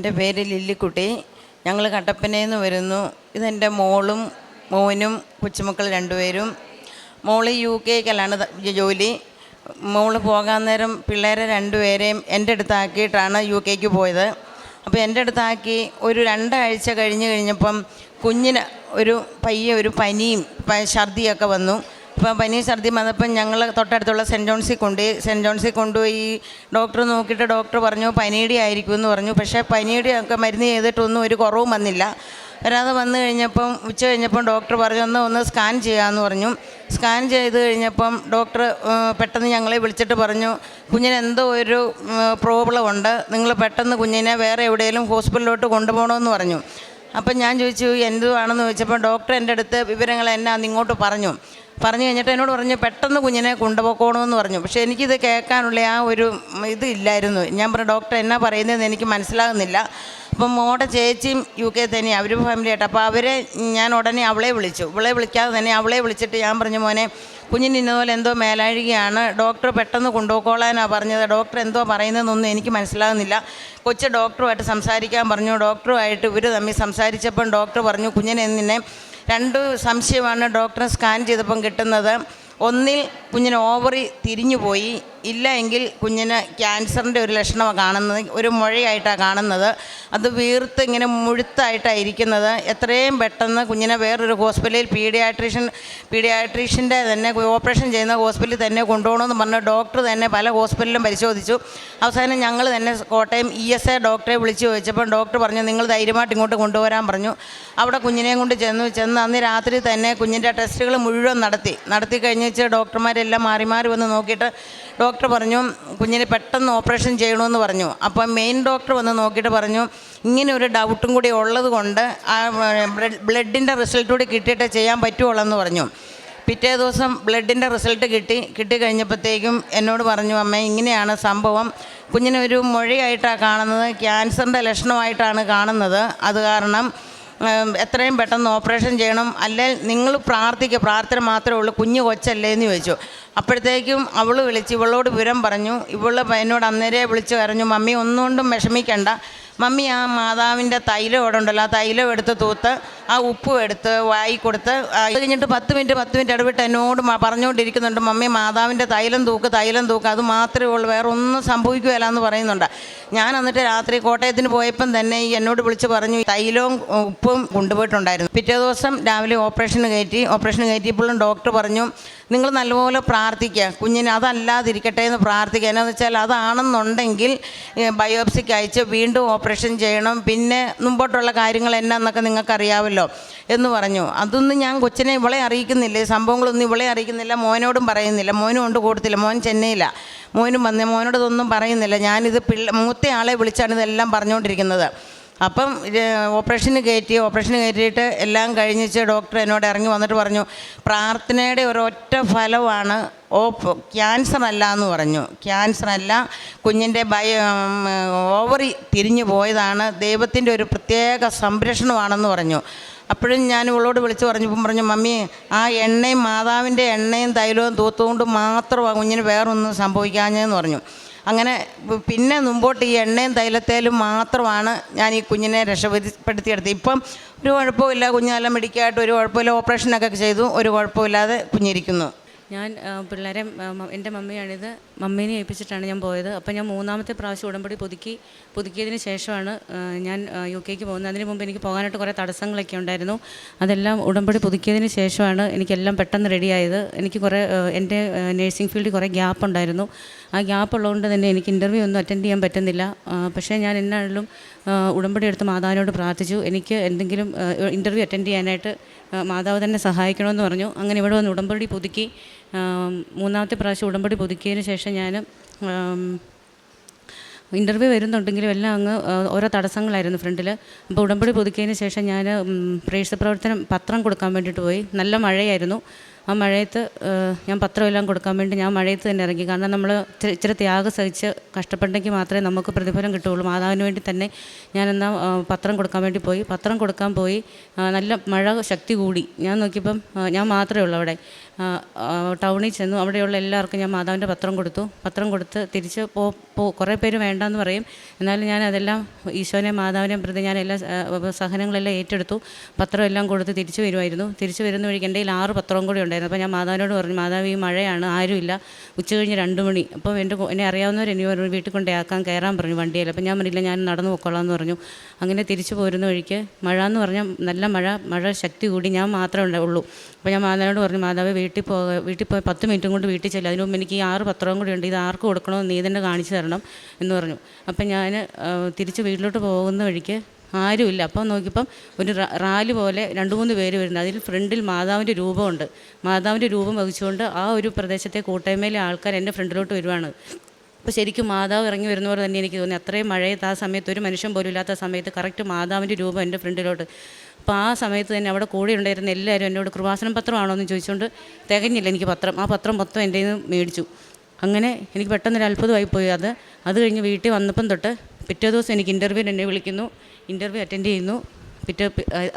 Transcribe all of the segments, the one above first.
എന്റെ പേര് ലില്ലിക്കുട്ടി. ഞങ്ങൾ കട്ടപ്പനയിൽ നിന്ന് വരുന്നു. ഇതെന്റെ മോളും മോനും കൊച്ചുമക്കൾ രണ്ടുപേരും. മോൾ യു കെക്കല്ലാണ് ജോലി. മോൾ പോകാൻ നേരം പിള്ളേരെ രണ്ടുപേരെയും എന്റെ അടുത്താക്കിയിട്ടാണ് യു കെക്ക് പോയത്. അപ്പോൾ എന്റെ അടുത്താക്കി ഒരു രണ്ടാഴ്ച കഴിഞ്ഞ് കഴിഞ്ഞപ്പം കുഞ്ഞിന് ഒരു പയ്യെ ഒരു പനിയും ഛർദിയൊക്കെ വന്നു. അപ്പോൾ പനി ഛർദി വന്നപ്പം ഞങ്ങൾ തൊട്ടടുത്തുള്ള സെന്റ് ജോൺസിൽ കൊണ്ടുപോയി സെന്റ് ജോൺസിൽ കൊണ്ടുപോയി ഡോക്ടർ നോക്കിയിട്ട് ഡോക്ടർ പറഞ്ഞു പനിയുടെ ആയിരിക്കും എന്ന് പറഞ്ഞു. പക്ഷേ പനിയുടെ ഒക്കെ മരുന്ന് ചെയ്തിട്ടൊന്നും ഒരു കുറവും വന്നില്ല. വരാതെ വന്നു കഴിഞ്ഞപ്പം ഉച്ച കഴിഞ്ഞപ്പം ഡോക്ടർ പറഞ്ഞു ഒന്ന് ഒന്ന് സ്കാൻ ചെയ്യാമെന്ന് പറഞ്ഞു. സ്കാൻ ചെയ്ത് കഴിഞ്ഞപ്പം ഡോക്ടർ പെട്ടെന്ന് ഞങ്ങളെ വിളിച്ചിട്ട് പറഞ്ഞു കുഞ്ഞിന് എന്തോ ഒരു പ്രോബ്ലം ഉണ്ട്. നിങ്ങൾ പെട്ടെന്ന് കുഞ്ഞിനെ വേറെ എവിടെയെങ്കിലും ഹോസ്പിറ്റലിലോട്ട് കൊണ്ടുപോകണമെന്ന് പറഞ്ഞു. അപ്പം ഞാൻ ചോദിച്ചു എന്തുവാണെന്ന് ചോദിച്ചപ്പോൾ ഡോക്ടർ എന്റെ അടുത്ത് വിവരങ്ങൾ എന്നെ ഇങ്ങോട്ട് പറഞ്ഞു. പറഞ്ഞു കഴിഞ്ഞിട്ട് എന്നോട് പറഞ്ഞു പെട്ടെന്ന് കുഞ്ഞിനെ കൊണ്ടുപോകണമെന്ന് പറഞ്ഞു. പക്ഷേ എനിക്കിത് കേൾക്കാനുള്ള ആ ഒരു ഇതില്ലായിരുന്നു ഞാൻ പറഞ്ഞു ഡോക്ടർ എന്നാ പറയുന്നതെന്ന് എനിക്ക് മനസ്സിലാകുന്നില്ല. അപ്പം മോടെ ചേച്ചിയും യു കെ തന്നെ അവർ ഫാമിലിയായിട്ട് അപ്പോൾ അവരെ ഞാൻ ഉടനെ അവളെ വിളിച്ചു. ഇവളെ വിളിക്കാതെ തന്നെ അവളെ വിളിച്ചിട്ട് ഞാൻ പറഞ്ഞു മോനെ കുഞ്ഞിന് ഇന്നതുപോലെ എന്തോ മേലാഴികയാണ്. ഡോക്ടർ പെട്ടെന്ന് കൊണ്ടുപോയിക്കോളാനാണ് പറഞ്ഞത്. ഡോക്ടർ എന്തോ പറയുന്നതെന്നൊന്നും എനിക്ക് മനസ്സിലാകുന്നില്ല കൊച്ചു ഡോക്ടറുമായിട്ട് സംസാരിക്കാൻ പറഞ്ഞു. ഡോക്ടറുമായിട്ട് ഇവർ തമ്മിൽ സംസാരിച്ചപ്പം ഡോക്ടർ പറഞ്ഞു കുഞ്ഞിനെ നിന്നെ രണ്ട് സംശയമാണ് ഡോക്ടറെ സ്കാൻ ചെയ്തപ്പം കിട്ടുന്നത്. ഒന്നിൽ കുഞ്ഞിന് ഓവറി തിരിഞ്ഞു പോയി ഇല്ല എങ്കിൽ കുഞ്ഞിന് ക്യാൻസറിന്റെ ഒരു ലക്ഷണമാണ് കാണുന്നത്. ഒരു മുഴയായിട്ടാണ് കാണുന്നത്. അത് വീർത്ത് ഇങ്ങനെ മുഴുത്തായിട്ടാണ് ഇരിക്കുന്നത് എത്രയും പെട്ടെന്ന് കുഞ്ഞിനെ വേറൊരു ഹോസ്പിറ്റലിൽ പീഡിയാട്രീഷ്യൻ പീഡിയാട്രീഷ്യന്റെ തന്നെ ഓപ്പറേഷൻ ചെയ്യുന്ന ഹോസ്പിറ്റലിൽ തന്നെ കൊണ്ടുപോകണമെന്ന് പറഞ്ഞ ഡോക്ടർ തന്നെ പല ഹോസ്പിറ്റലിലും പരിശോധിച്ചു. അവസാനം ഞങ്ങൾ തന്നെ കോട്ടയം ഇ എസ് എ ഡോക്ടറെ വിളിച്ചു ചോദിച്ചപ്പോൾ ഡോക്ടർ പറഞ്ഞു നിങ്ങൾ ധൈര്യമായിട്ട് ഇങ്ങോട്ട് കൊണ്ടുവരാൻ പറഞ്ഞു. അവിടെ കുഞ്ഞിനെയും കൊണ്ട് ചെന്നു ചെന്ന് അന്ന് രാത്രി തന്നെ കുഞ്ഞിന്റെ ടെസ്റ്റുകൾ മുഴുവൻ നടത്തി. നടത്തി കഴിഞ്ഞിട്ട് ഡോക്ടർമാരെല്ലാം മാറി മാറി വന്ന് നോക്കിയിട്ട് ഡോക്ടർ പറഞ്ഞു കുഞ്ഞിനെ പെട്ടെന്ന് ഓപ്പറേഷൻ ചെയ്യണമെന്ന് പറഞ്ഞു. അപ്പോൾ മെയിൻ ഡോക്ടർ വന്ന് നോക്കിയിട്ട് പറഞ്ഞു ഇങ്ങനെ ഒരു ഡൗട്ടും കൂടി ഉള്ളത് കൊണ്ട് ആ ബ്ലഡിന്റെ റിസൾട്ട് കൂടി കിട്ടിയിട്ട് ചെയ്യാൻ പറ്റുള്ളൂ പറഞ്ഞു. പിറ്റേ ദിവസം ബ്ലഡിന്റെ റിസൾട്ട് കിട്ടി കിട്ടി കഴിഞ്ഞപ്പോഴത്തേക്കും എന്നോട് പറഞ്ഞു അമ്മ ഇങ്ങനെയാണ് സംഭവം. കുഞ്ഞിനെ ഒരു മൊഴിയായിട്ടാണ് കാണുന്നത് ക്യാൻസറിന്റെ ലക്ഷണമായിട്ടാണ് കാണുന്നത്. അത് കാരണം എത്രയും പെട്ടെന്ന് ഓപ്പറേഷൻ ചെയ്യണം. അല്ലെങ്കിൽ നിങ്ങൾ പ്രാർത്ഥിക്കുക പ്രാർത്ഥന മാത്രമേ ഉള്ളൂ. കുഞ്ഞ് കൊച്ചല്ലേ? എന്ന് ചോദിച്ചു. അപ്പോഴത്തേക്കും അവൾ വിളിച്ച് ഇവളോട് വിവരം പറഞ്ഞു. ഇവൾ എന്നോട് അന്നേരെ വിളിച്ച് പറഞ്ഞു മമ്മി ഒന്നുകൊണ്ടും വിഷമിക്കണ്ട. മമ്മി ആ മാതാവിന്റെ തൈലം ഇവിടെ ഉണ്ടല്ലോ. ആ തൈലം എടുത്ത് തൂത്ത് ആ ഉപ്പും എടുത്ത് വായി കൊടുത്ത് അത് കഴിഞ്ഞിട്ട് പത്ത് മിനിറ്റ് പത്ത് മിനിറ്റ് ഇടവിട്ട് എന്നോട് പറഞ്ഞുകൊണ്ടിരിക്കുന്നുണ്ട് മമ്മി മാതാവിന്റെ തൈലം തൂക്ക് തൈലം തൂക്ക്. അത് മാത്രമേ ഉള്ളൂ വേറെ ഒന്നും സംഭവിക്കുകയില്ല എന്ന് പറയുന്നുണ്ട്. ഞാൻ എന്നിട്ട് രാത്രി കോട്ടയത്തിന് പോയപ്പം തന്നെ ഈ എന്നോട് വിളിച്ച് പറഞ്ഞു തൈലവും ഉപ്പും കൊണ്ടുപോയിട്ടുണ്ടായിരുന്നു. പിറ്റേ ദിവസം രാവിലെ ഓപ്പറേഷന് കയറ്റി ഓപ്പറേഷന് കയറ്റിയപ്പോഴും ഡോക്ടർ പറഞ്ഞു നിങ്ങൾ നല്ലപോലെ പ്രാർത്ഥിക്കുക. കുഞ്ഞിന് അതല്ലാതിരിക്കട്ടെ എന്ന് പ്രാർത്ഥിക്കുക. എന്നാന്ന് വെച്ചാൽ അതാണെന്നുണ്ടെങ്കിൽ ബയോപ്സിക്ക് അയച്ച് വീണ്ടും ഓപ്പറേഷൻ ചെയ്യണം പിന്നെ മുമ്പോട്ടുള്ള കാര്യങ്ങൾ എന്നാന്നൊക്കെ നിങ്ങൾക്ക് അറിയാമല്ലോ എന്ന് പറഞ്ഞു. അതൊന്നും ഞാൻ കൊച്ചിനെ ഇവളെ അറിയിക്കുന്നില്ല. സംഭവങ്ങളൊന്നും ഇവളെ അറിയിക്കുന്നില്ല മോനോടും പറയുന്നില്ല. മോനും കൊണ്ട് കൊടുത്തില്ല മോൻ ചെന്നൈയിലാണ് മോനും വന്നേ മോനോട് പറയുന്നില്ല. ഞാനിത് പിള്ള ആളെ വിളിച്ചാണ് ഇതെല്ലാം പറഞ്ഞുകൊണ്ടിരിക്കുന്നത് അപ്പം ഓപ്പറേഷന് കയറ്റി ഓപ്പറേഷന് കയറ്റിയിട്ട് എല്ലാം കഴിഞ്ഞിച്ച് ഡോക്ടർ എന്നോട് ഇറങ്ങി വന്നിട്ട് പറഞ്ഞു പ്രാർത്ഥനയുടെ ഒരൊറ്റ ഫലമാണ് ഓ ക്യാൻസർ അല്ല എന്ന് പറഞ്ഞു. ക്യാൻസർ അല്ല കുഞ്ഞിന്റെ ബയ ഓവറി തിരിഞ്ഞു പോയതാണ്. ദൈവത്തിന്റെ ഒരു പ്രത്യേക സംരക്ഷണമാണെന്ന് പറഞ്ഞു. അപ്പോഴും ഞാൻ ഇവളോട് വിളിച്ച് പറഞ്ഞപ്പം പറഞ്ഞു മമ്മി ആ എണ്ണയും മാതാവിന്റെ എണ്ണയും തൈലവും തൂത്തുകൊണ്ട് മാത്രം ആ കുഞ്ഞിന് വേറൊന്നും സംഭവിക്കാഞ്ഞതെന്ന് പറഞ്ഞു. അങ്ങനെ പിന്നെ മുമ്പോട്ട് ഈ എണ്ണയും തൈലത്തേലും മാത്രമാണ് ഞാൻ ഈ കുഞ്ഞിനെ രക്ഷപ്പെടുത്തിയെടുത്തത്. ഇപ്പം ഒരു കുഴപ്പമില്ല കുഞ്ഞെല്ലാം മെഡിക്കായിട്ട് ഒരു കുഴപ്പമില്ല ഓപ്പറേഷനൊക്കെ ചെയ്തു ഒരു കുഴപ്പമില്ലാതെ കുഞ്ഞിരിക്കുന്നു. ഞാൻ പിള്ളേരെ എന്റെ മമ്മിയാണിത്. മമ്മീനെ ഏൽപ്പിച്ചിട്ടാണ് ഞാൻ പോയത്. അപ്പോൾ ഞാൻ മൂന്നാമത്തെ പ്രാവശ്യം ഉടമ്പടി പുതുക്കി പുതുക്കിയതിന് ശേഷമാണ് ഞാൻ യു കെക്ക് പോകുന്നത്. അതിന് മുമ്പ് എനിക്ക് പോകാനായിട്ട് കുറേ തടസ്സങ്ങളൊക്കെ ഉണ്ടായിരുന്നു. അതെല്ലാം ഉടമ്പടി പുതുക്കിയതിന് ശേഷമാണ് എനിക്കെല്ലാം പെട്ടെന്ന് റെഡിയായത്. എനിക്ക് കുറേ എന്റെ നേഴ്സിംഗ് ഫീൽഡിൽ കുറേ ഗ്യാപ്പ് ഉണ്ടായിരുന്നു ആ ഗ്യാപ്പ് ഉള്ളതുകൊണ്ട് തന്നെ എനിക്ക് ഇന്റർവ്യൂ ഒന്നും അറ്റൻഡ് ചെയ്യാൻ പറ്റുന്നില്ല. പക്ഷേ ഞാൻ എന്നാണെങ്കിലും ഉടമ്പടി എടുത്ത് മാതാവിനോട് പ്രാർത്ഥിച്ചു. എനിക്ക് എന്തെങ്കിലും ഇന്റർവ്യൂ അറ്റൻഡ് ചെയ്യാനായിട്ട് മാതാവ് തന്നെ സഹായിക്കണമെന്ന് പറഞ്ഞു. അങ്ങനെ ഇവിടെ വന്ന് ഉടമ്പടി പുതുക്കി. മൂന്നാമത്തെ പ്രാവശ്യം ഉടമ്പടി പുതുക്കിയതിന് ശേഷം ഞാൻ ഇന്റർവ്യൂ വരുന്നുണ്ടെങ്കിലും എല്ലാം അങ്ങ് ഓരോ തടസ്സങ്ങളായിരുന്നു ഫ്രണ്ടിൽ അപ്പോൾ ഉടമ്പടി പുതുക്കിയതിന് ശേഷം ഞാൻ പ്രേക്ഷ പ്രവർത്തനം പത്രം കൊടുക്കാൻ വേണ്ടിയിട്ട് പോയി. നല്ല മഴയായിരുന്നു. ആ മഴയത്ത് ഞാൻ പത്രമെല്ലാം കൊടുക്കാൻ വേണ്ടി ഞാൻ മഴയത്ത് തന്നെ ഇറങ്ങി. കാരണം നമ്മൾ ഇച്ചിരി ത്യാഗം സഹിച്ച് കഷ്ടപ്പെട്ടെങ്കിൽ മാത്രമേ നമുക്ക് പ്രതിഫലം കിട്ടുകയുള്ളൂ. മാതാവിന് വേണ്ടി തന്നെ ഞാൻ എന്നാൽ പത്രം കൊടുക്കാൻ വേണ്ടി പോയി. പത്രം കൊടുക്കാൻ പോയി നല്ല മഴ ശക്തി കൂടി. ഞാൻ നോക്കിയപ്പം ഞാൻ മാത്രമേ ഉള്ളൂ അവിടെ. ടൗണിൽ ചെന്നു. അവിടെയുള്ള എല്ലാവർക്കും ഞാൻ മാതാവിന്റെ പത്രം കൊടുത്തു. പത്രം കൊടുത്ത് തിരിച്ച് പോ പോ കുറേ പേര് വേണ്ടെന്ന് പറയും. എന്നാലും ഞാൻ അതെല്ലാം ഈശോനെ മാതാവിനെയും പ്രതി ഞാൻ എല്ലാ സഹനങ്ങളെല്ലാം ഏറ്റെടുത്തു. പത്രം എല്ലാം കൊടുത്ത് തിരിച്ചു വരുമായിരുന്നു. തിരിച്ചു വരുന്ന വഴിക്ക് എന്റെ ആറ് പത്രവും കൂടി ഉണ്ടായിരുന്നു. അപ്പോൾ ഞാൻ മാതാവിനോട് പറഞ്ഞു മാതാവ് ഈ മഴയാണ് ആരുമില്ല. ഉച്ച കഴിഞ്ഞ് രണ്ട് മണി. അപ്പോൾ എന്റെ എന്നെ അറിയാവുന്നവർ എന്നെ പറഞ്ഞു വീട്ടിൽ കൊണ്ടേയാക്കാൻ കയറാൻ പറഞ്ഞു വണ്ടിയിൽ. അപ്പോൾ ഞാൻ പറഞ്ഞില്ല ഞാൻ നടന്നു പൊക്കോളാം എന്ന് പറഞ്ഞു. അങ്ങനെ തിരിച്ചു പോരുന്ന വഴിക്ക് മഴ എന്ന് പറഞ്ഞാൽ നല്ല മഴ മഴ ശക്തി കൂടി ഞാൻ മാത്രമേ ഉള്ളൂ അപ്പോൾ ഞാൻ മാതാവിനോട് പറഞ്ഞു മാതാവ് വീട്ടിൽ പോ വീട്ടിൽ പോയി പത്ത് മിനിറ്റും കൊണ്ട് വീട്ടിൽ ചെല്ലും. അതിനു മുമ്പ് എനിക്ക് ഈ ആറ് പത്രവും കൂടി ഉണ്ട്. ഇത് ആർക്ക് കൊടുക്കണമെന്ന് നീ തന്നെ കാണിച്ചു തരണം എന്ന് പറഞ്ഞു. അപ്പം ഞാൻ തിരിച്ച് വീട്ടിലോട്ട് പോകുന്ന വഴിക്ക് ആരുമില്ല. അപ്പം നോക്കിയപ്പം ഒരു റാലി പോലെ രണ്ട് മൂന്ന് പേര് വരുന്നത് അതിൽ ഫ്രണ്ടിൽ മാതാവിന്റെ രൂപമുണ്ട്. മാതാവിന്റെ രൂപം വഹിച്ചുകൊണ്ട് ആ ഒരു പ്രദേശത്തെ കൂട്ടായ്മയിലെ ആൾക്കാർ എന്റെ ഫ്രണ്ടിലോട്ട് വരുവാണ്. അപ്പോൾ ശരിക്കും മാതാവ് ഇറങ്ങി വരുന്ന പോലെ തന്നെ എനിക്ക് തോന്നി. അത്രയും മഴയത്ത് ആ സമയത്ത് ഒരു മനുഷ്യൻ പോലും ഇല്ലാത്ത സമയത്ത് കറക്റ്റ് മാതാവിന്റെ രൂപം എന്റെ ഫ്രണ്ടിലോട്ട്. അപ്പോൾ ആ സമയത്ത് തന്നെ അവിടെ കൂടെ ഉണ്ടായിരുന്ന എല്ലാവരും എന്നോട് കൃപാസനം പത്രമാണോ എന്ന് ചോദിച്ചുകൊണ്ട് തികഞ്ഞില്ല എനിക്ക് പത്രം. ആ പത്രം മൊത്തം എന്റെ നിന്ന് മേടിച്ചു. അങ്ങനെ എനിക്ക് പെട്ടെന്നൊരു അത്ഭുതമായി പോയി. അത് അത് കഴിഞ്ഞ് വീട്ടിൽ വന്നപ്പം തൊട്ട് പിറ്റേ ദിവസം എനിക്ക് ഇന്റർവ്യൂവിന് എന്നെ വിളിക്കുന്നു. ഇന്റർവ്യൂ അറ്റൻഡ് ചെയ്യുന്നു. പിറ്റേ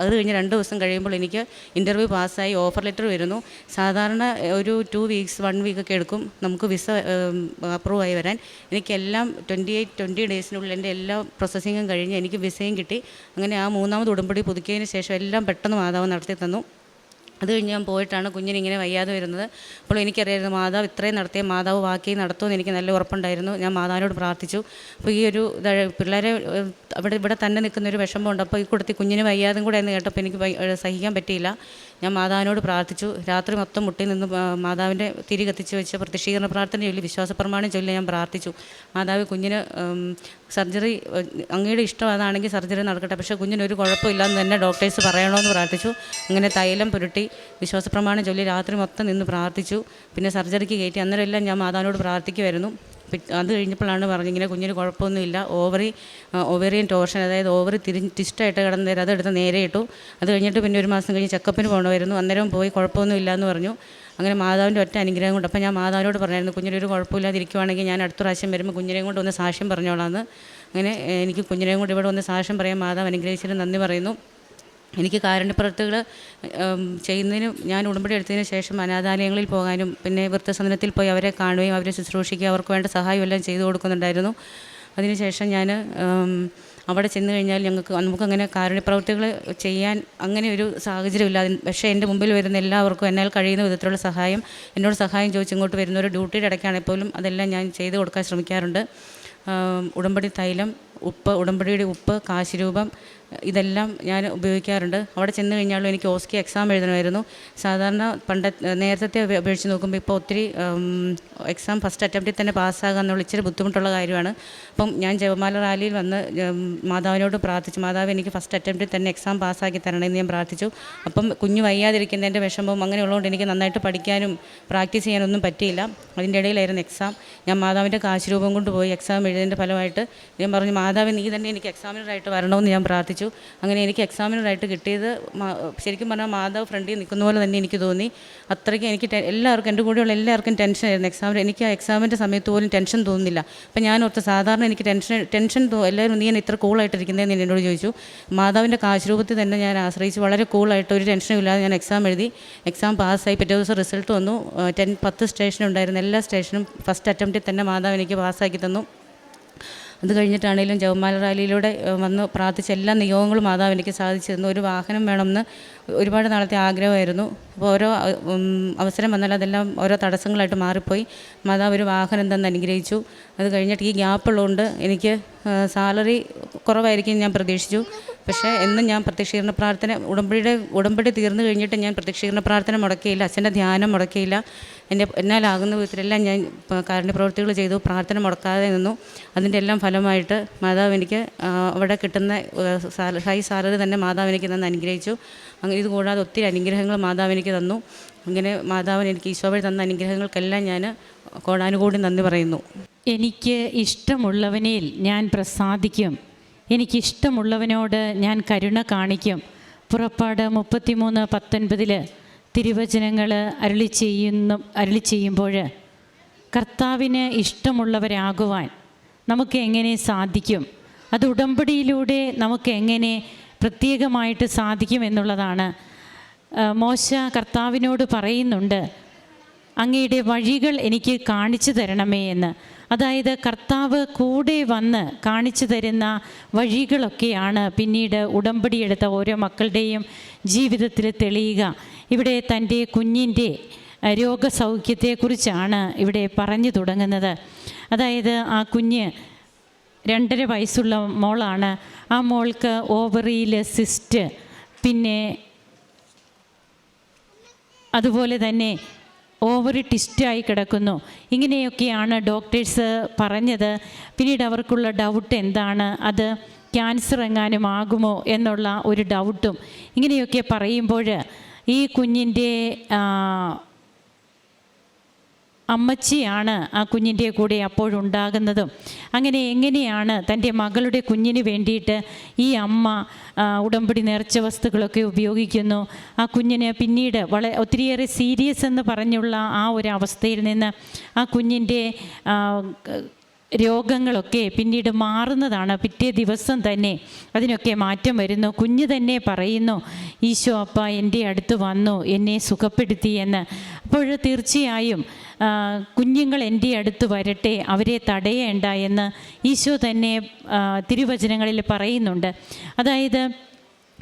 അത് കഴിഞ്ഞ് രണ്ട് ദിവസം കഴിയുമ്പോൾ എനിക്ക് ഇന്റർവ്യൂ പാസ്സായി ഓഫർ ലെറ്റർ വരുന്നു. സാധാരണ ഒരു ടു വീക്സ് വൺ വീക്കൊക്കെ എടുക്കും. നമുക്ക് വിസ അപ്രൂവ് ആയി വരാൻ. എനിക്കെല്ലാം ട്വന്റി എയ്റ്റ് ട്വന്റി ഡേയ്സിനുള്ളിൽ എന്റെ എല്ലാ പ്രോസസ്സിങ്ങും കഴിഞ്ഞ് എനിക്ക് വിസയും കിട്ടി. അങ്ങനെ ആ മൂന്നാമത് ഉടമ്പടി പുതുക്കിയതിന് ശേഷം എല്ലാം പെട്ടെന്ന് മാതാവ് നടത്തി തന്നു. അത് കഴിഞ്ഞ് ഞാൻ പോയിട്ടാണ് കുഞ്ഞിനിങ്ങനെ വയ്യാതെ വരുന്നത്. അപ്പോൾ എനിക്കറിയായിരുന്നു മാതാവ് ഇത്രയും നടത്തിയ മാതാവ് ബാക്കി നടത്തുമെന്ന് എനിക്ക് നല്ല ഉറപ്പുണ്ടായിരുന്നു. ഞാൻ മാതാവിനോട് പ്രാർത്ഥിച്ചു. അപ്പോൾ ഈ ഒരു പിള്ളേരെ അവിടെ ഇവിടെ തന്നെ നിൽക്കുന്ന ഒരു വിഷമമുണ്ട് അപ്പോൾ ഈ കൂട്ടത്തിൽ കുഞ്ഞിന് വയ്യാതും കൂടെ എന്ന് കേട്ടപ്പോൾ എനിക്ക് സഹിക്കാൻ പറ്റിയില്ല. ഞാൻ മാതാവിനോട് പ്രാർത്ഥിച്ചു. രാത്രി മൊത്തം മുട്ടിൽ നിന്ന് മാതാവിന്റെ തിരി കത്തിച്ച് വെച്ച് പ്രതിഷീകരണ പ്രാർത്ഥന ചൊല്ലി വിശ്വാസ പ്രമാണം ചൊല്ലി ഞാൻ പ്രാർത്ഥിച്ചു. മാതാവ് കുഞ്ഞിന് സർജറി അങ്ങയുടെ ഇഷ്ടം അതാണെങ്കിൽ സർജറി നടക്കട്ടെ. പക്ഷേ കുഞ്ഞിനൊരു കുഴപ്പമില്ലെന്ന് തന്നെ ഡോക്ടേഴ്സ് പറയണമെന്ന് പ്രാർത്ഥിച്ചു. അങ്ങനെ തൈലം പുരട്ടി. വിശ്വാസ പ്രമാണം ചൊല്ലി രാത്രി മൊത്തം നിന്ന് പ്രാർത്ഥിച്ചു. പിന്നെ സർജറിക്ക് കയറ്റി. അന്നേരം എല്ലാം ഞാൻ മാതാവിനോട് പ്രാർത്ഥിക്കുമായിരുന്നു അത് കഴിഞ്ഞപ്പോഴാണ് പറഞ്ഞിങ്ങനെ കുഞ്ഞിന് കുഴപ്പമൊന്നുമില്ല. ഓവറി ഓവേറിയൻ ടോർഷൻ അതായത് ഓവറി തിരി ടിസ്റ്റായിട്ട് കിടന്ന നേരം അതെടുത്ത് നേരെ ഇട്ടു. അത് കഴിഞ്ഞിട്ട് പിന്നെ ഒരു മാസം കഴിഞ്ഞ് ചെക്കപ്പിന് പോകണമായിരുന്നു അന്നേരം പോയി കുഴപ്പമൊന്നുമില്ല എന്ന് പറഞ്ഞു. അങ്ങനെ മാതാവിന്റെ ഒറ്റ അനുഗ്രഹം കൊണ്ട്. അപ്പോൾ ഞാൻ മാതാവിനോട് പറഞ്ഞായിരുന്നു കുഞ്ഞിനൊരു കുഴപ്പമില്ലാതിരിക്കുവാണെങ്കിൽ ഞാൻ അടുത്ത പ്രാവശ്യം വരുമ്പോൾ കുഞ്ഞിനെയും കൊണ്ട് ഒന്ന് സാക്ഷ്യം പറഞ്ഞോളാം അങ്ങനെ എനിക്ക് കുഞ്ഞിനെയും കൊണ്ട് ഇവിടെ ഒന്ന് സാക്ഷ്യം പറയാൻ മാതാവ് അനുഗ്രഹിച്ചിട്ട് നന്ദി പറയുന്നു. എനിക്ക് കാരുണ്യപ്രവർത്തികൾ ചെയ്യുന്നതിന് ഞാൻ ഉടമ്പടി എടുത്തതിന് ശേഷം അനാഥാലയങ്ങളിൽ പോകാനും പിന്നെ വൃദ്ധസദനത്തിൽ പോയി അവരെ കാണുകയും അവരെ ശുശ്രൂഷിക്കുകയും അവർക്ക് വേണ്ട സഹായം എല്ലാം ചെയ്തു കൊടുക്കുന്നുണ്ടായിരുന്നു. അതിനുശേഷം ഞാൻ അവിടെ ചെന്ന് കഴിഞ്ഞാൽ ഞങ്ങൾക്ക് നമുക്കങ്ങനെ കാരുണ്യപ്രവർത്തികൾ ചെയ്യാൻ അങ്ങനെ ഒരു സാഹചര്യമില്ല. പക്ഷേ എന്റെ മുമ്പിൽ വരുന്ന എല്ലാവർക്കും എന്നാൽ കഴിയുന്ന വിധത്തിലുള്ള സഹായം എന്നോട് സഹായം ചോദിച്ച് ഇങ്ങോട്ട് വരുന്ന വരുന്നവർ ഡ്യൂട്ടിയുടെ ഇടയ്ക്കാണെങ്കിൽ പോലും അതെല്ലാം ഞാൻ ചെയ്ത് കൊടുക്കാൻ ശ്രമിക്കാറുണ്ട്. ഉടമ്പടി തൈലം ഉപ്പ് ഉടമ്പടിയുടെ ഉപ്പ് കാശിരൂപം ഇതെല്ലാം ഞാൻ ഉപയോഗിക്കാറുണ്ട്. അവിടെ ചെന്ന് കഴിഞ്ഞാലും എനിക്ക് ഓസ്കി എക്സാം എഴുതണമായിരുന്നു. സാധാരണ പണ്ട നേരത്തെ അപേ- അപേക്ഷിച്ച് നോക്കുമ്പോൾ ഇപ്പോൾ ഒത്തിരി എക്സാം ഫസ്റ്റ് അറ്റംപ്റ്റിൽ തന്നെ പാസ്സാകുക എന്നുള്ള ഇച്ചിരി ബുദ്ധിമുട്ടുള്ള കാര്യമാണ്. അപ്പം ഞാൻ ജപമാല റാലിയിൽ വന്ന് മാതാവിനോട് പ്രാർത്ഥിച്ചു. മാതാവ് എനിക്ക് ഫസ്റ്റ് അറ്റംപ്റ്റിൽ തന്നെ എക്സാം പാസ്സാക്കി തരണമെന്ന് ഞാൻ പ്രാർത്ഥിച്ചു. അപ്പം കുഞ്ഞു വയ്യാതിരിക്കുന്നതിന്റെ വിഷമവും അങ്ങനെയുള്ളതുകൊണ്ട് എനിക്ക് നന്നായിട്ട് പഠിക്കാനും പ്രാക്ടീസ് ചെയ്യാനൊന്നും പറ്റിയില്ല. അതിന്റെ ഇടയിലായിരുന്നു എക്സാം ഞാൻ മാതാവിന്റെ കാശുരൂപം കൊണ്ട് പോയി എക്സാം എഴുതിയതിന്റെ ഫലമായിട്ട് ഞാൻ പറഞ്ഞു മാതാവ് നീ തന്നെ എനിക്ക് എക്സാമിനറായിട്ട് വരണമെന്ന് ഞാൻ പ്രാർത്ഥിച്ചു. അങ്ങനെ എനിക്ക് എക്സാമിനറായിട്ട് കിട്ടിയത് ശരിക്കും പറഞ്ഞാൽ മാതാവ് ഫ്രണ്ടിൽ നിൽക്കുന്ന പോലെ തന്നെ എനിക്ക് തോന്നി. അത്രയ്ക്ക് എനിക്ക് എല്ലാവർക്കും എന്റെ കൂടെയുള്ള എല്ലാവർക്കും ടെൻഷനായിരുന്നു എക്സാമിന്. എനിക്ക് ആ എക്സാമിന്റെ സമയത്ത് പോലും ടെൻഷൻ തോന്നുന്നില്ല. അപ്പം ഞാൻ ഓർത്ത് സാധാരണ എനിക്ക് ടെൻഷൻ ടെൻഷൻ തോ എല്ലാവരും നീ ഇത്ര കൂളായിട്ടിരിക്കുന്നതെന്ന് എന്നോട് ചോദിച്ചു. മാതാവിന്റെ കാശുരൂപത്തിൽ തന്നെ ഞാൻ ആശ്രയിച്ച് വളരെ കൂളായിട്ട് ഒരു ടെൻഷനും ഇല്ലാതെ ഞാൻ എക്സാം എഴുതി. എക്സാം പാസ്സായി പിറ്റേ ദിവസം റിസൾട്ട് വന്നു. ടെൻ പത്ത് സ്റ്റേഷൻ ഉണ്ടായിരുന്ന എല്ലാ സ്റ്റേഷനും ഫസ്റ്റ് അറ്റംപ്റ്റിൽ തന്നെ മാതാവ് എനിക്ക് പാസ്സാക്കി തന്നു. അത് കഴിഞ്ഞിട്ടാണേലും ജവമാല റാലിയിലൂടെ വന്ന് പ്രാർത്ഥിച്ച എല്ലാ നിയോഗങ്ങളും മാതാവ് എനിക്ക് സാധിച്ചു ഒരു വാഹനം വേണമെന്ന് ഒരുപാട് നാളത്തെ ആഗ്രഹമായിരുന്നു. അപ്പോൾ ഓരോ അവസരം വന്നാൽ അതെല്ലാം ഓരോ തടസ്സങ്ങളായിട്ട് മാറിപ്പോയി. മാതാവ് ഒരു വാഹനം തന്നെ അനുഗ്രഹിച്ചു. അത് കഴിഞ്ഞിട്ട് ഈ ഗ്യാപ്പുള്ളതുകൊണ്ട് എനിക്ക് സാലറി കുറവായിരിക്കും ഞാൻ പ്രതീക്ഷിച്ചു. പക്ഷേ എന്നും ഞാൻ പ്രത്യക്ഷീകരണ പ്രാർത്ഥന ഉടമ്പടിയുടെ ഉടമ്പടി തീർന്നു കഴിഞ്ഞിട്ട് ഞാൻ പ്രത്യക്ഷീകരണ പ്രാർത്ഥന മുടക്കിയില്ല അച്ഛന്റെ ധ്യാനം മുടക്കിയില്ല. എന്റെ എന്നാലാകുന്ന വിധത്തിലെല്ലാം ഞാൻ പ- കാരുണ്യ പ്രവൃത്തികൾ ചെയ്തു പ്രാർത്ഥന മുടക്കാതെ നിന്നു. അതിന്റെ എല്ലാം ഫലമായിട്ട് മാതാവ് എനിക്ക് അവിടെ കിട്ടുന്ന ഹൈ സാലറി തന്നെ മാതാവ് എനിക്ക് നന്ന് അനുഗ്രഹിച്ചു. അങ്ങനെ ഇത് കൂടാതെ ഒത്തിരി അനുഗ്രഹങ്ങൾ മാതാവ് എനിക്ക് തന്നു. അങ്ങനെ മാതാവിന് എനിക്ക് ഈശോ വഴി തന്ന അനുഗ്രഹങ്ങൾക്കെല്ലാം ഞാൻ കോടാനുകൂടി നന്ദി പറയുന്നു. എനിക്ക് ഇഷ്ടമുള്ളവനിൽ ഞാൻ പ്രസാദിക്കും. എനിക്കിഷ്ടമുള്ളവനോട് ഞാൻ കരുണ കാണിക്കും. പുറപ്പാട് മുപ്പത്തിമൂന്ന് പത്തൊൻപതിൽ തിരുവചനങ്ങൾ അരുളി ചെയ്യുന്നു അരുളി ചെയ്യുമ്പോൾ കർത്താവിന് ഇഷ്ടമുള്ളവരാകുവാൻ നമുക്ക് എങ്ങനെ സാധിക്കും? അത് ഉടമ്പടിയിലൂടെ നമുക്ക് എങ്ങനെ പ്രത്യേകമായിട്ട് സാധിക്കും എന്നുള്ളതാണ്. മോശ കർത്താവിനോട് പറയുന്നുണ്ട് അങ്ങയുടെ വഴികൾ എനിക്ക് കാണിച്ചു തരണമേ എന്ന്. അതായത് കർത്താവ് കൂടെ വന്ന് കാണിച്ചു തരുന്ന വഴികളൊക്കെയാണ് പിന്നീട് ഉടമ്പടി ഉടമ്പടിയെടുത്ത ഓരോ മക്കളുടെയും ജീവിതത്തിൽ തെളിയുക. ഇവിടെ തന്റെ കുഞ്ഞിന്റെ രോഗസൗഖ്യത്തെക്കുറിച്ചാണ് ഇവിടെ പറഞ്ഞു തുടങ്ങുന്നത്. അതായത് ആ കുഞ്ഞ് രണ്ടര വയസ്സുള്ള മോളാണ്. ആ മോൾക്ക് ഓവറിയിൽ സിസ്റ്റ് പിന്നെ അതുപോലെ തന്നെ ഓവർ ടിസ്റ്റായി കിടക്കുന്നു. ഇങ്ങനെയൊക്കെയാണ് ഡോക്ടേഴ്സ് പറഞ്ഞത്. പിന്നീട് അവർക്കുള്ള ഡൗട്ട് എന്താണ്? അത് ക്യാൻസർ എങ്ങാനും ആകുമോ എന്നുള്ള ഒരു ഡൗട്ടും ഇങ്ങനെയൊക്കെ പറയുമ്പോൾ ഈ കുഞ്ഞിന്റെ അമ്മച്ചിയാണ് ആ കുഞ്ഞിന്റെ കൂടെ അപ്പോഴുണ്ടാകുന്നതും. അങ്ങനെ എങ്ങനെയാണ് തന്റെ മകളുടെ കുഞ്ഞിന് വേണ്ടിയിട്ട് ഈ അമ്മ ഉടമ്പടി നേർച്ച വസ്തുക്കളൊക്കെ ഉപയോഗിക്കുന്നു? ആ കുഞ്ഞിന് പിന്നീട് വളരെ ഒത്തിരിയേറെ സീരിയസ് എന്ന് പറഞ്ഞുള്ള ആ ഒരു അവസ്ഥയിൽ നിന്ന് ആ കുഞ്ഞിന്റെ രോഗങ്ങളൊക്കെ പിന്നീട് മാറുന്നതാണ്. പിറ്റേ ദിവസം തന്നെ അതിനൊക്കെ മാറ്റം വരുന്നു. കുഞ്ഞ് തന്നെ പറയുന്നു ഈശോ അപ്പ എന്റെ അടുത്ത് വന്നു എന്നെ സുഖപ്പെടുത്തി എന്ന്. അപ്പോൾ തീർച്ചയായും കുഞ്ഞുങ്ങൾ എന്റെ അടുത്ത് വരട്ടെ അവരെ തടയേണ്ട എന്ന് ഈശോ തന്നെ തിരുവചനങ്ങളിൽ പറയുന്നുണ്ട്. അതായത്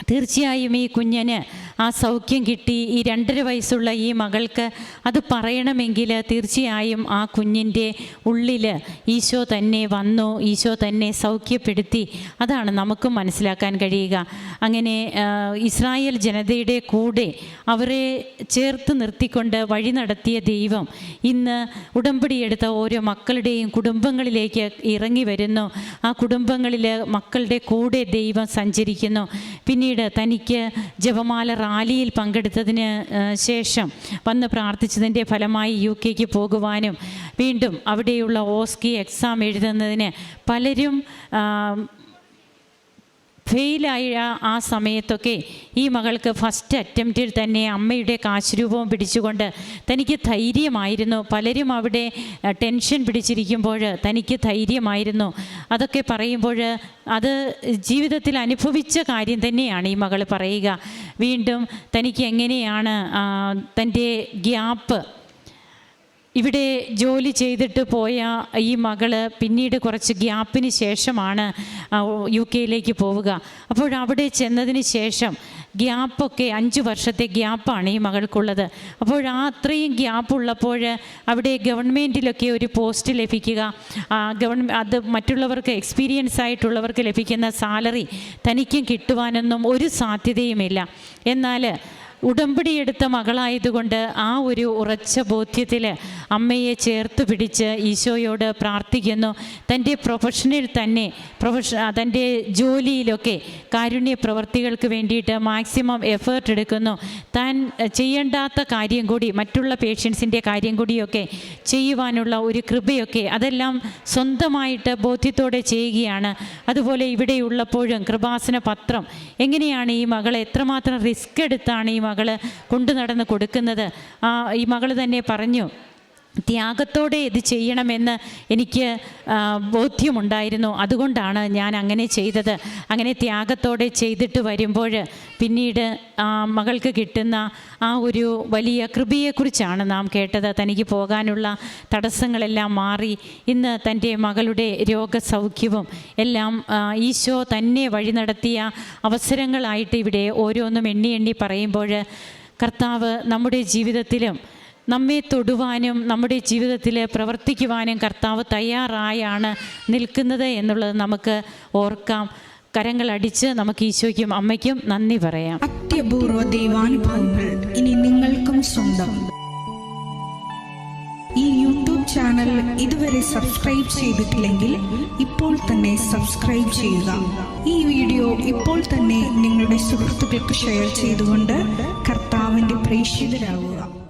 തീർച്ചയായും ഈ കുഞ്ഞിന് ആ സൗഖ്യം കിട്ടി. ഈ രണ്ടര വയസ്സുള്ള ഈ മകൾക്ക് അത് പറയണമെങ്കിൽ തീർച്ചയായും ആ കുഞ്ഞിന്റെ ഉള്ളിൽ ഈശോ തന്നെ വന്നു ഈശോ തന്നെ സൗഖ്യപ്പെടുത്തി. അതാണ് നമുക്ക് മനസ്സിലാക്കാൻ കഴിയുക. അങ്ങനെ ഇസ്രായേൽ ജനതയുടെ കൂടെ അവരെ ചേർത്ത് നിർത്തിക്കൊണ്ട് വഴി നടത്തിയ ദൈവം ഇന്ന് ഉടമ്പടിയെടുത്ത ഓരോ മക്കളുടെയും കുടുംബങ്ങളിലേക്ക് ഇറങ്ങി വരുന്നു. ആ കുടുംബങ്ങളിൽ മക്കളുടെ കൂടെ ദൈവം സഞ്ചരിക്കുന്നു. പിന്നീട് തനിക്ക് ജപമാല റാലിയിൽ പങ്കെടുത്തതിന് ശേഷം വന്ന് പ്രാർത്ഥിച്ചതിന്റെ ഫലമായി യു കെക്ക് പോകുവാനും വീണ്ടും അവിടെയുള്ള ഓസ്കി എക്സാം എഴുതുന്നതിന് പലരും ഫെയിലായ ആ സമയത്തൊക്കെ ഈ മകൾക്ക് ഫസ്റ്റ് അറ്റംപ്റ്റിൽ തന്നെ അമ്മയുടെ കാശുരൂപവും പിടിച്ചുകൊണ്ട് തനിക്ക് ധൈര്യമായിരുന്നു. പലരും അവിടെ ടെൻഷൻ പിടിച്ചിരിക്കുമ്പോൾ തനിക്ക് ധൈര്യമായിരുന്നു. അതൊക്കെ പറയുമ്പോൾ അത് ജീവിതത്തിൽ അനുഭവിച്ച കാര്യം തന്നെയാണ് ഈ മകൾ പറയുക. വീണ്ടും തനിക്ക് എങ്ങനെയാണ് തന്റെ ഗ്യാപ്പ് ഇവിടെ ജോലി ചെയ്തിട്ട് പോയ ഈ മകൾ പിന്നീട് കുറച്ച് ഗ്യാപ്പിന് ശേഷമാണ് യു കെയിലേക്ക് പോവുക. അപ്പോൾ അവിടെ ചെന്നതിന് ശേഷം ഗ്യാപ്പൊക്കെ അഞ്ച് വർഷത്തെ ഗ്യാപ്പാണ് ഈ മകൾക്കുള്ളത്. അപ്പോൾ ആ അത്രയും ഗ്യാപ്പ് ഉള്ളപ്പോൾ അവിടെ ഗവൺമെന്റിലൊക്കെ ഒരു പോസ്റ്റ് ലഭിക്കുക ഗവൺമെന്റ് അത് മറ്റുള്ളവർക്ക് എക്സ്പീരിയൻസ് ആയിട്ടുള്ളവർക്ക് ലഭിക്കുന്ന സാലറി തനിക്കും കിട്ടുവാനൊന്നും ഒരു സാധ്യതയുമില്ല. എന്നാൽ ഉടമ്പടിയെടുത്ത മകളായതുകൊണ്ട് ആ ഒരു ഉറച്ച ബോധ്യത്തിൽ അമ്മയെ ചേർത്ത് പിടിച്ച് ഈശോയോട് പ്രാർത്ഥിക്കുന്നു. തന്റെ പ്രൊഫഷനിൽ തന്നെ പ്രൊഫഷ തന്റെ ജോലിയിലൊക്കെ കാരുണ്യ പ്രവർത്തികൾക്ക് വേണ്ടിയിട്ട് മാക്സിമം എഫേർട്ട് എടുക്കുന്നു. താൻ ചെയ്യേണ്ടാത്ത കാര്യം കൂടി മറ്റുള്ള പേഷ്യൻസിന്റെ കാര്യം കൂടിയൊക്കെ ചെയ്യുവാനുള്ള ഒരു കൃപയൊക്കെ അതെല്ലാം സ്വന്തമായിട്ട് ബോധ്യത്തോടെ ചെയ്യുകയാണ്. അതുപോലെ ഇവിടെയുള്ളപ്പോഴും കൃപാസന പത്രം എങ്ങനെയാണ് ഈ മകൾ എത്രമാത്രം റിസ്ക് എടുത്താണ് ഈ മകൾ കൊണ്ടു നടന്ന് കൊടുക്കുന്നത്. ആ ഈ മകൾ തന്നെ പറഞ്ഞു ത്യാഗത്തോടെ ഇത് ചെയ്യണമെന്ന് എനിക്ക് ബോധ്യമുണ്ടായിരുന്നു. അതുകൊണ്ടാണ് ഞാൻ അങ്ങനെ ചെയ്തത്. അങ്ങനെ ത്യാഗത്തോടെ ചെയ്തിട്ട് വരുമ്പോൾ പിന്നീട് ആ മകൾക്ക് കിട്ടുന്ന ആ ഒരു വലിയ കൃപയെക്കുറിച്ചാണ് നാം കേട്ടത്. തനിക്ക് പോകാനുള്ള തടസ്സങ്ങളെല്ലാം മാറി. ഇന്ന് തന്റെ മകളുടെ രോഗസൗഖ്യവും എല്ലാം ഈശോ തന്നെ വഴി നടത്തിയ അവസരങ്ങളായിട്ട് ഇവിടെ ഓരോന്നും എണ്ണി എണ്ണി പറയുമ്പോൾ കർത്താവ് നമ്മുടെ ജീവിതത്തിലും നമ്മെ തൊടുവാനും നമ്മുടെ ജീവിതത്തിൽ പ്രവർത്തിക്കുവാനും കർത്താവ് തയ്യാറായാണ് നിൽക്കുന്നത് എന്നുള്ളത് നമുക്ക് ഓർക്കാം. കരങ്ങൾ അടിച്ച് നമുക്ക് ഈശോയ്ക്കും അമ്മയ്ക്കും നന്ദി പറയാം. അത്യപൂർവ ദൈവാനുഭവങ്ങൾ ഇനി നിങ്ങൾക്കും സ്വന്തം. ഈ യൂട്യൂബ് ചാനൽ ഇതുവരെ സബ്സ്ക്രൈബ് ചെയ്തിട്ടില്ലെങ്കിൽ ഇപ്പോൾ തന്നെ സബ്സ്ക്രൈബ് ചെയ്യുക. ഈ വീഡിയോ ഇപ്പോൾ തന്നെ നിങ്ങളുടെ സുഹൃത്തുക്കൾക്ക് ഷെയർ ചെയ്തുകൊണ്ട് കർത്താവിന്റെ പ്രേക്ഷിതരാകുക